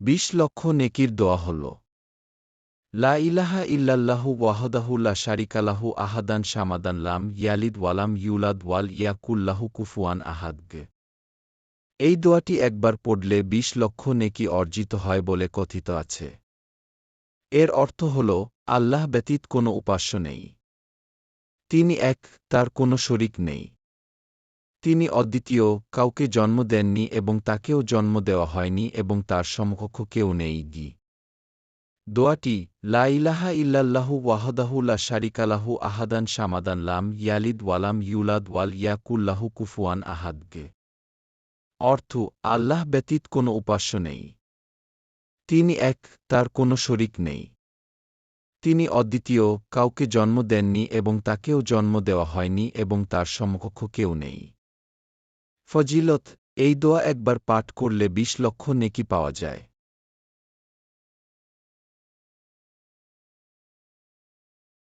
বিশ লক্ষ নেকির দোয়া হল। লা ইলাহা ইল্লাল্লাহু ওয়াহদাহু লা শারিকালাহু আহাদান শামাদান লাম ইয়ালিদ ওয়ালাম ইউলাদ ওয়াল ইয়াকুল্লাহু কুফুয়ান আহাদগে এই দোয়াটি একবার পড়লে বিশ লক্ষ নেকি অর্জিত হয় বলে কথিত আছে। এর অর্থ হল, আল্লাহ ব্যতীত কোনো উপাস্য নেই। তিনি এক, তার কোনো শরিক নেই। তিনি অদ্বিতীয়, কাউকে জন্ম দেননি এবং তাকেও জন্ম দেওয়া হয়নি এবং তার সমকক্ষ কেউ নেই গি। দোয়াটি, লা ইলাহা ওয়াহদাহু লা শারিকালাহু আহাদান শামাদান লাম ইয়ালিদ ওয়ালাম ইউলাদ ওয়াল ইয়াকুল্লাহু কুফুয়ান আহাদগে অর্থ, আল্লাহ ব্যতীত কোনো উপাস্য নেই। তিনি এক, তার কোনো শরিক নেই। তিনি অদ্বিতীয়, কাউকে জন্ম দেননি এবং তাকেও জন্ম দেওয়া হয়নি এবং তার সমকক্ষ কেউ নেই। ফজিলত এই দোয়া একবার পাঠ করলে বিশ লক্ষ নেকি পাওয়া যায়।